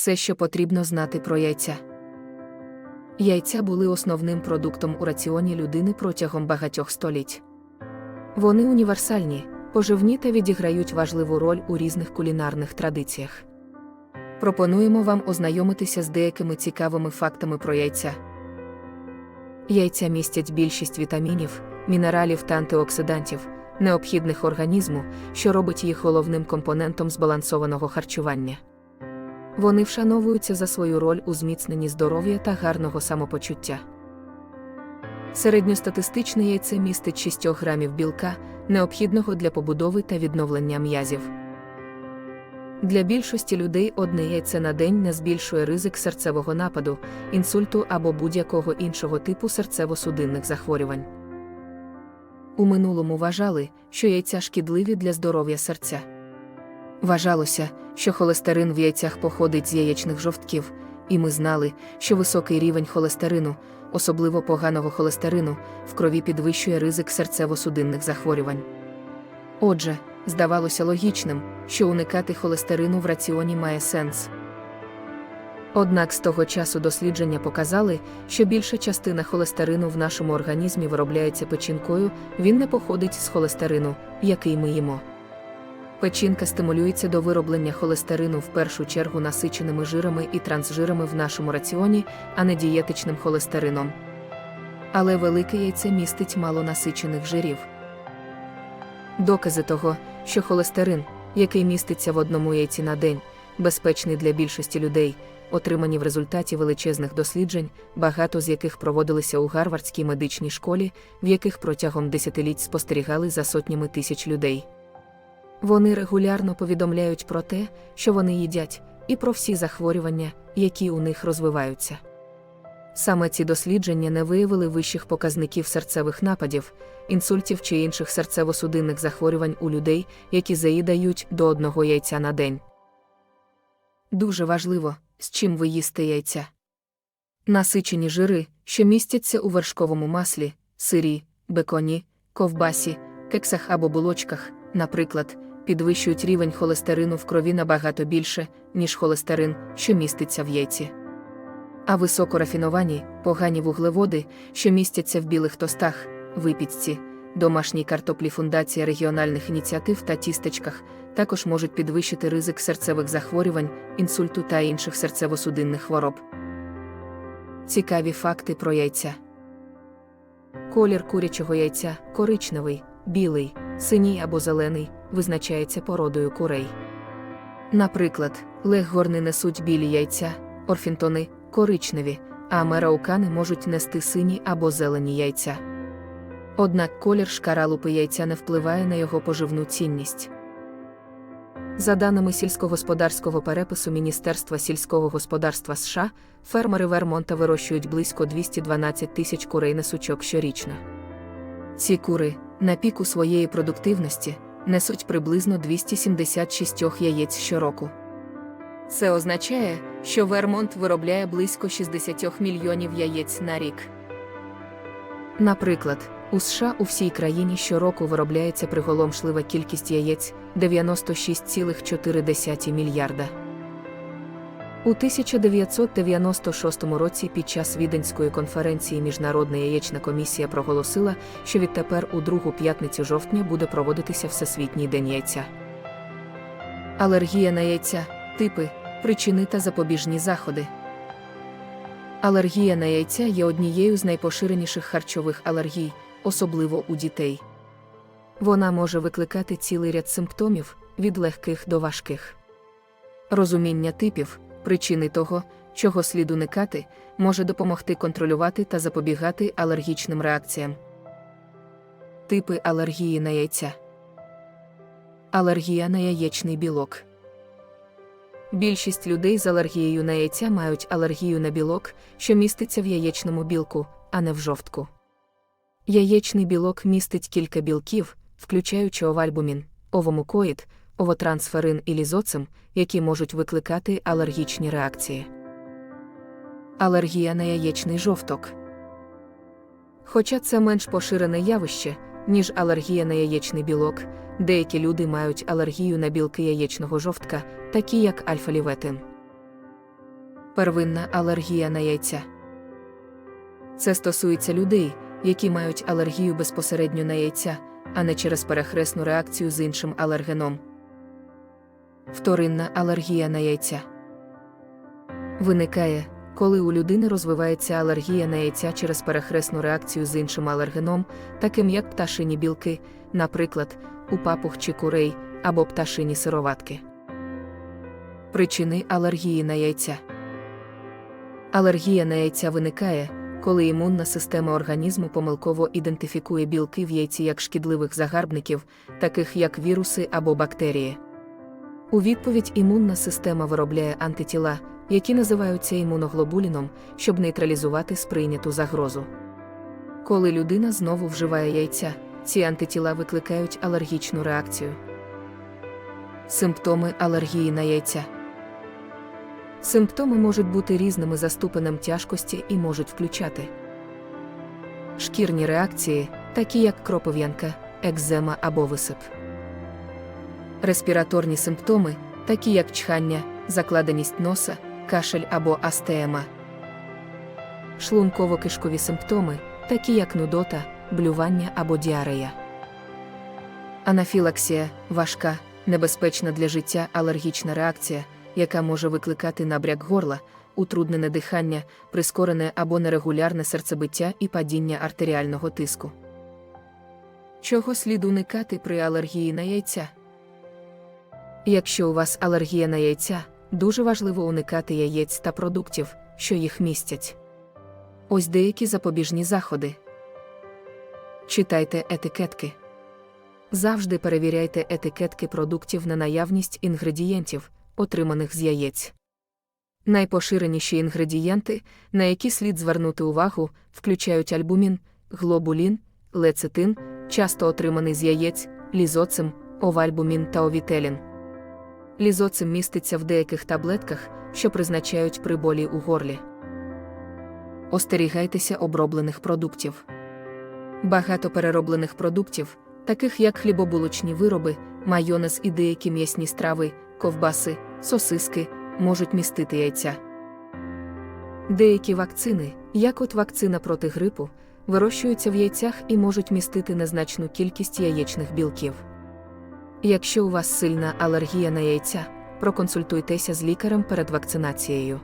Все, що потрібно знати про яйця. Яйця були основним продуктом у раціоні людини протягом багатьох століть. Вони універсальні, поживні та відіграють важливу роль у різних кулінарних традиціях. Пропонуємо вам ознайомитися з деякими цікавими фактами про яйця. Яйця містять більшість вітамінів, мінералів та антиоксидантів, необхідних організму, що робить їх головним компонентом збалансованого харчування. Вони вшановуються за свою роль у зміцненні здоров'я та гарного самопочуття. Середньостатистичне яйце містить 6 грамів білка, необхідного для побудови та відновлення м'язів. Для більшості людей одне яйце на день не збільшує ризик серцевого нападу, інсульту або будь-якого іншого типу серцево-судинних захворювань. У минулому вважали, що яйця шкідливі для здоров'я серця. Вважалося, що холестерин в яйцях походить з яєчних жовтків, і ми знали, що високий рівень холестерину, особливо поганого холестерину, в крові підвищує ризик серцево-судинних захворювань. Отже, здавалося логічним, що уникати холестерину в раціоні має сенс. Однак з того часу дослідження показали, що більша частина холестерину в нашому організмі виробляється печінкою, він не походить з холестерину, який ми їмо. Печінка стимулюється до вироблення холестерину в першу чергу насиченими жирами і трансжирами в нашому раціоні, а не дієтичним холестерином. Але велике яйце містить мало насичених жирів. Докази того, що холестерин, який міститься в одному яйці на день, безпечний для більшості людей, отримані в результаті величезних досліджень, багато з яких проводилися у Гарвардській медичній школі, в яких протягом десятиліть спостерігали за сотнями тисяч людей. Вони регулярно повідомляють про те, що вони їдять, і про всі захворювання, які у них розвиваються. Саме ці дослідження не виявили вищих показників серцевих нападів, інсультів чи інших серцево-судинних захворювань у людей, які заїдають до одного яйця на день. Дуже важливо, з чим ви їсте яйця. Насичені жири, що містяться у вершковому маслі, сирі, беконі, ковбасі, кексах або булочках, наприклад, підвищують рівень холестерину в крові набагато більше, ніж холестерин, що міститься в яйці. А високорафіновані, погані вуглеводи, що містяться в білих тостах, випічці, домашній картоплі фундація регіональних ініціатив та тістечках, також можуть підвищити ризик серцевих захворювань, інсульту та інших серцево-судинних хвороб. Цікаві факти про яйця. Колір курячого яйця коричневий, білий, синій або зелений, визначається породою курей. Наприклад, леггорни несуть білі яйця, орфінтони коричневі, а амераукани можуть нести сині або зелені яйця. Однак колір шкаралупи яйця не впливає на його поживну цінність. За даними сільськогосподарського перепису Міністерства сільського господарства США, фермери Вермонта вирощують близько 212 тисяч курей на сучок щорічно. Ці кури, на піку своєї продуктивності, несуть приблизно 276 яєць щороку. Це означає, що Вермонт виробляє близько 60 мільйонів яєць на рік. Наприклад, у США у всій країні щороку виробляється приголомшлива кількість яєць 96,4 мільярда. У 1996 році під час Віденської конференції Міжнародна яєчна комісія проголосила, що відтепер у другу п'ятницю жовтня буде проводитися Всесвітній день яйця. Алергія на яйця, типи, причини та запобіжні заходи. Алергія на яйця є однією з найпоширеніших харчових алергій, особливо у дітей. Вона може викликати цілий ряд симптомів від легких до важких. Розуміння типів, причини того, чого слід уникати, може допомогти контролювати та запобігати алергічним реакціям. Типи алергії на яйця. Алергія на яєчний білок. Більшість людей з алергією на яйця мають алергію на білок, що міститься в яєчному білку, а не в жовтку. Яєчний білок містить кілька білків, включаючи овальбумін, овомукоїд, овотрансферин і лізоцим, які можуть викликати алергічні реакції. Алергія на яєчний жовток. Хоча це менш поширене явище, ніж алергія на яєчний білок, деякі люди мають алергію на білки яєчного жовтка, такі як альфа-ліветин. Первинна алергія на яйця. Це стосується людей, які мають алергію безпосередньо на яйця, а не через перехресну реакцію з іншим алергеном. Вторинна алергія на яйця виникає, коли у людини розвивається алергія на яйця через перехресну реакцію з іншим алергеном, таким як пташині білки, наприклад, у папуг чи курей або пташині сироватки. Причини алергії на яйця. Алергія на яйця виникає, коли імунна система організму помилково ідентифікує білки в яйці як шкідливих загарбників, таких як віруси або бактерії. У відповідь імунна система виробляє антитіла, які називаються імуноглобуліном, щоб нейтралізувати сприйняту загрозу. Коли людина знову вживає яйця, ці антитіла викликають алергічну реакцію. Симптоми алергії на яйця. Симптоми можуть бути різними за ступенем тяжкості і можуть включати шкірні реакції, такі як кропов'янка, екзема або висип. Респіраторні симптоми, такі як чхання, закладеність носа, кашель або астеема. Шлунково-кишкові симптоми, такі як нудота, блювання або діарея. Анафілаксія важка, небезпечна для життя алергічна реакція, яка може викликати набряк горла, утруднене дихання, прискорене або нерегулярне серцебиття і падіння артеріального тиску. Чого слід уникати при алергії на яйця? Якщо у вас алергія на яйця, дуже важливо уникати яєць та продуктів, що їх містять. Ось деякі запобіжні заходи. Читайте етикетки. Завжди перевіряйте етикетки продуктів на наявність інгредієнтів, отриманих з яєць. Найпоширеніші інгредієнти, на які слід звернути увагу, включають альбумін, глобулін, лецитин, часто отриманий з яєць, лізоцим, овальбумін та овітелін. Лізоцим міститься в деяких таблетках, що призначають при болі у горлі. Остерігайтеся оброблених продуктів. Багато перероблених продуктів, таких як хлібобулочні вироби, майонез і деякі м'ясні страви, ковбаси, сосиски, можуть містити яйця. Деякі вакцини, як от вакцина проти грипу, вирощуються в яйцях і можуть містити незначну кількість яєчних білків. Якщо у вас сильна алергія на яйця, проконсультуйтеся з лікарем перед вакцинацією.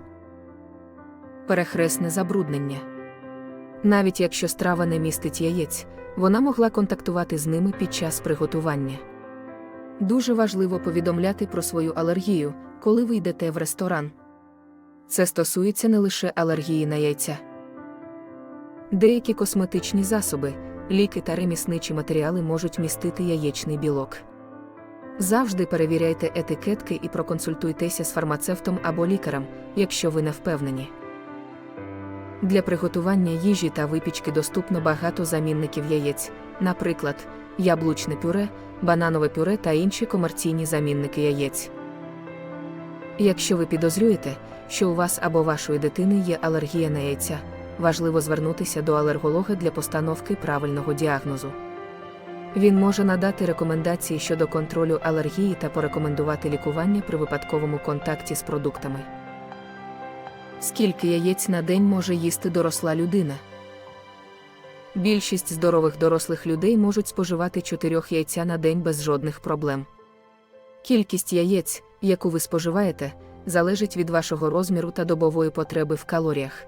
Перехресне забруднення. Навіть якщо страва не містить яєць, вона могла контактувати з ними під час приготування. Дуже важливо повідомляти про свою алергію, коли ви йдете в ресторан. Це стосується не лише алергії на яйця. Деякі косметичні засоби, ліки та ремісничі матеріали можуть містити яєчний білок. Завжди перевіряйте етикетки і проконсультуйтеся з фармацевтом або лікарем, якщо ви не впевнені. Для приготування їжі та випічки доступно багато замінників яєць, наприклад, яблучне пюре, бананове пюре та інші комерційні замінники яєць. Якщо ви підозрюєте, що у вас або вашої дитини є алергія на яйця, важливо звернутися до алерголога для постановки правильного діагнозу. Він може надати рекомендації щодо контролю алергії та порекомендувати лікування при випадковому контакті з продуктами. Скільки яєць на день може їсти доросла людина? Більшість здорових дорослих людей можуть споживати 4 яйця на день без жодних проблем. Кількість яєць, яку ви споживаєте, залежить від вашого розміру та добової потреби в калоріях.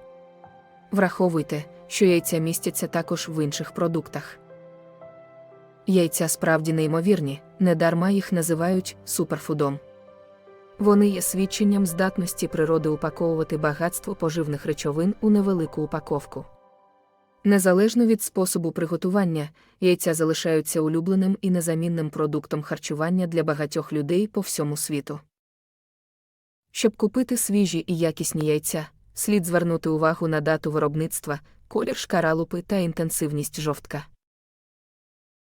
Враховуйте, що яйця містяться також в інших продуктах. Яйця справді неймовірні, недарма їх називають суперфудом. Вони є свідченням здатності природи упаковувати багатство поживних речовин у невелику упаковку. Незалежно від способу приготування, яйця залишаються улюбленим і незамінним продуктом харчування для багатьох людей по всьому світу. Щоб купити свіжі і якісні яйця, слід звернути увагу на дату виробництва, колір шкаралупи та інтенсивність жовтка.